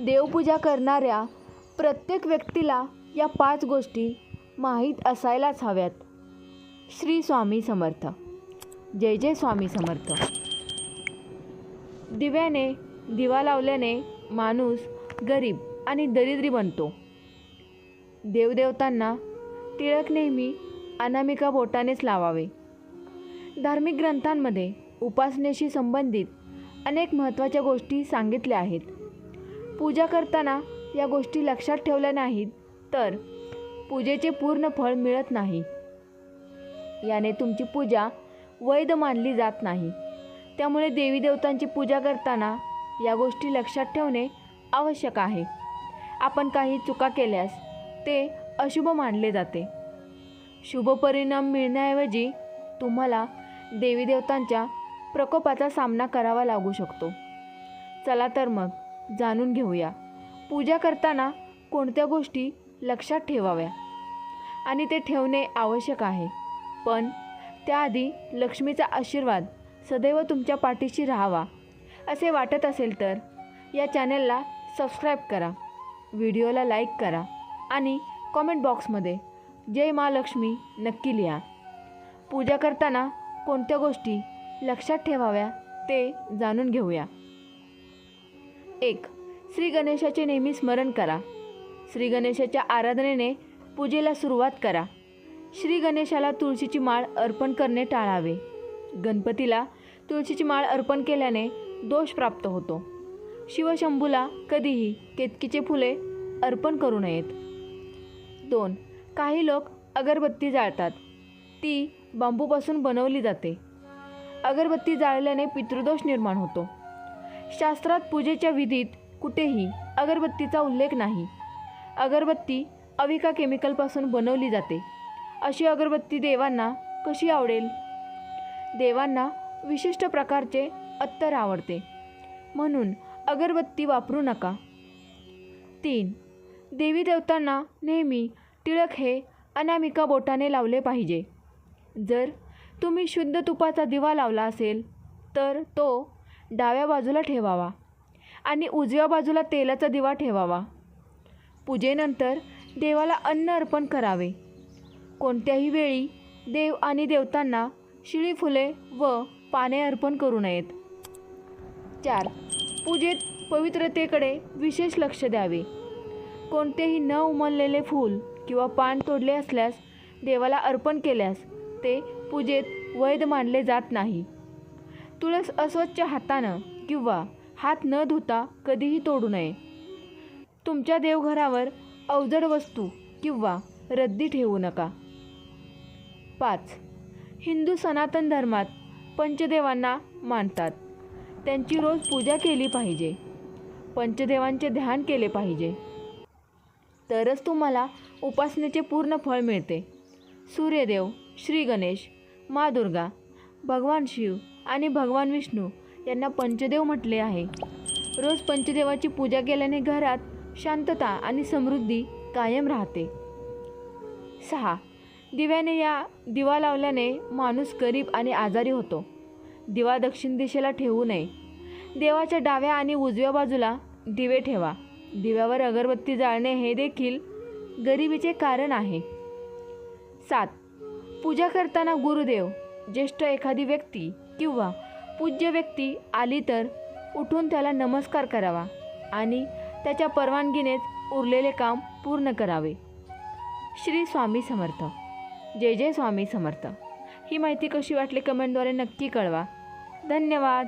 देवपूजा करणाऱ्या प्रत्येक व्यक्तीला या पाच गोष्टी माहीत असायलाच हव्यात. श्री स्वामी समर्थ. जय जय स्वामी समर्थ. दिव्याने दिवा लावल्याने माणूस गरीब आणि दरिद्री बनतो. देवदेवतांना टिळक नेहमी अनामिका बोटानेच लावावे. धार्मिक ग्रंथांमध्ये उपासनेशी संबंधित अनेक महत्त्वाच्या गोष्टी सांगितल्या आहेत. पूजा करताना या गोष्टी लक्षात ठेवल्या नाहीत तर पूजेचे पूर्ण फळ मिळत नाही. याने तुमची पूजा वैध मानली जात नाही. त्यामुळे देवी देवतांची पूजा करताना या गोष्टी लक्षात ठेवणे आवश्यक आहे. आपण काही चुका केल्यास ते अशुभ मानले जाते. शुभ परिणाम मिळण्याऐवजी तुम्हाला देवी देवतांच्या प्रकोपाचा सामना करावा लागू शकतो. चला तर मग. जाणून घेऊया. पूजा करताना कोणत्या गोष्टी लक्षात ठेवाव्या? आणि ते ठेवणे आवश्यक आहे. पण त्याआधी लक्ष्मीचा आशीर्वाद सदैव तुमच्या पाठीशी राहावा असे वाटत असेल तर या चॅनलला सबस्क्राईब करा व्हिडिओला लाईक करा आणि कॉमेंट बॉक्समध्ये जय महालक्ष्मी नक्की लिहा. पूजा करताना कोणत्या गोष्टी लक्षात ठेवाव्या ते जाणून घेऊया. एक श्री गणेशाचे नेहमी स्मरण करा. श्री गणेशाच्या आराधनेने पूजेला सुरुवात करा. श्री गणेशाला तुळशीची माळ अर्पण करणे टाळावे. गणपतीला तुळशीची माळ अर्पण केल्याने दोष प्राप्त होतो. शिवशंभूला कधीही केतकीचे फुले अर्पण करू नयेत. दोन काही लोक अगरबत्ती जाळतात. ती बांबूपासून बनवली जाते. अगरबत्ती जाळल्याने पितृदोष निर्माण होतो. शास्त्रात पूजेच्या विधीत कुठेही अगरबत्तीचा उल्लेख नाही. अगरबत्ती अविका केमिकलपासून बनवली जाते. अशी अगरबत्ती देवांना कशी आवडेल? देवांना विशिष्ट प्रकारचे अत्तर आवडते. म्हणून अगरबत्ती वापरू नका. तीन. देवी देवतांना नेहमी टिळक हे अनामिका बोटाने लावले पाहिजे. जर तुम्ही शुद्ध तुपाचा दिवा लावला असेल तर तो डाव्या बाजूला ठेवावा आणि उजव्या बाजूला तेलाचा दिवा ठेवावा. पूजेनंतर देवाला अन्न अर्पण करावे. कोणत्याही वेळी देव आणि देवतांना शिळी फुले व पाने अर्पण करू नयेत. चार. पूजेत पवित्रतेकडे विशेष लक्ष द्यावे. कोणतेही न उमललेले फूल किंवा पान तोडले असल्यास देवाला अर्पण केल्यास ते पूजेत वैध मानले जात नाही. तुळस अस्वच्छ हातानं किंवा हात न धुता कधीही तोडू नये. तुमच्या देवघरावर अवजड वस्तू किंवा रद्दी ठेवू नका. पाच. हिंदू सनातन धर्मात पंचदेवांना मानतात. त्यांची रोज पूजा केली पाहिजे. पंचदेवांचे ध्यान केले पाहिजे. तरच तुम्हाला उपासनेचे पूर्ण फळ मिळते. सूर्यदेव श्री गणेश मा दुर्गा भगवान शिव आणि भगवान विष्णू यांना पंचदेव म्हटले आहे. रोज पंचदेवाची पूजा केल्याने घरात शांतता आणि समृद्धी कायम राहते. सहा. दिव्याने या दिवा लावल्याने माणूस गरीब आणि आजारी होतो. दिवा दक्षिण दिशेला ठेवू नये. देवाच्या डाव्या आणि उजव्या बाजूला दिवे ठेवा. दिव्यावर अगरबत्ती जाळणे हे देखील गरिबीचे कारण आहे. सात. पूजा करताना गुरुदेव ज्येष्ठ एखादी व्यक्ती किंवा पूज्य व्यक्ती आली तर उठून त्याला नमस्कार करावा आणि त्याच्या परवानगीनेच उरलेले काम पूर्ण करावे. श्री स्वामी समर्थ. जय जय स्वामी समर्थ. ही माहिती कशी वाटली कमेंटद्वारे नक्की कळवा. धन्यवाद.